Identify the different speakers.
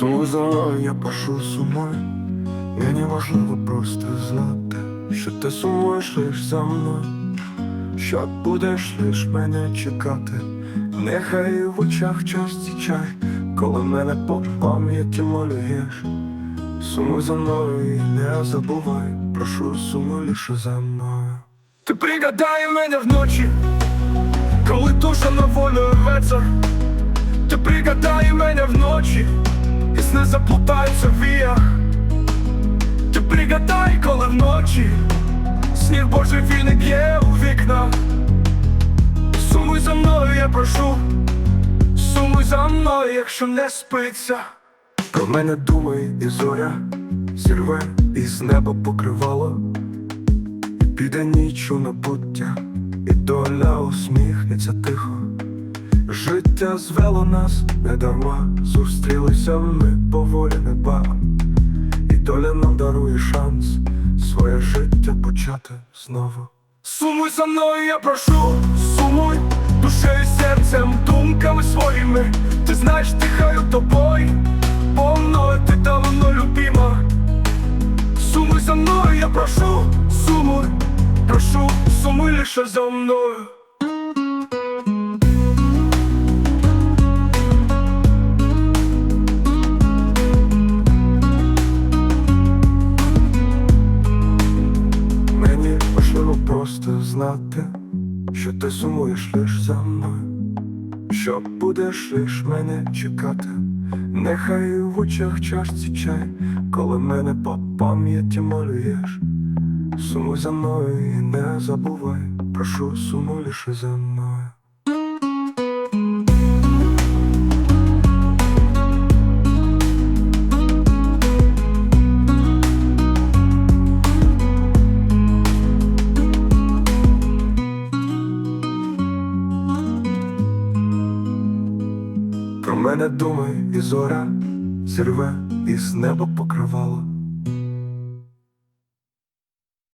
Speaker 1: За мною, я прошу сумуй Мені важливо просто знати, що ти сумуєш лиш за мною, що будеш лиш мене чекати, нехай в очах часті чай, коли мене по пам'яті малюєш. Сумуй за мною і не забувай, прошу сумуй лише за мною. Ти пригадай мене вночі, коли душа на волю рветься. Ти пригадай мене вночі, і сни заплутаються в віях. Ти пригадай, коли вночі Сніг Божий вільник є у вікна Сумуй за мною, я прошу. Сумуй за мною, якщо не спиться. Про мене думає і зоря Зірве із неба покривало. І піде ніч у набуття І доля усміхнеться тихо Життя звело нас не дарма Зустрілися ми поволі неба і доля нам дарує шанс своє життя почати знову. Сумуй за мною, я прошу, сумуй душею, серцем, думками своїми. Ти знаєш, дихаю тобою, бо мною ти давно любима. Сумуй за мною, я прошу, сумуй, прошу, сумуй лише за мною. Просто знати, що ти сумуєш лиш за мною, що будеш лиш мене чекати, нехай в очах чашці чай, коли мене по пам'яті малюєш. Сумуй за мною і не забувай, прошу сумуй лише за мною. Мене думи і зоря зірве із неба покривало.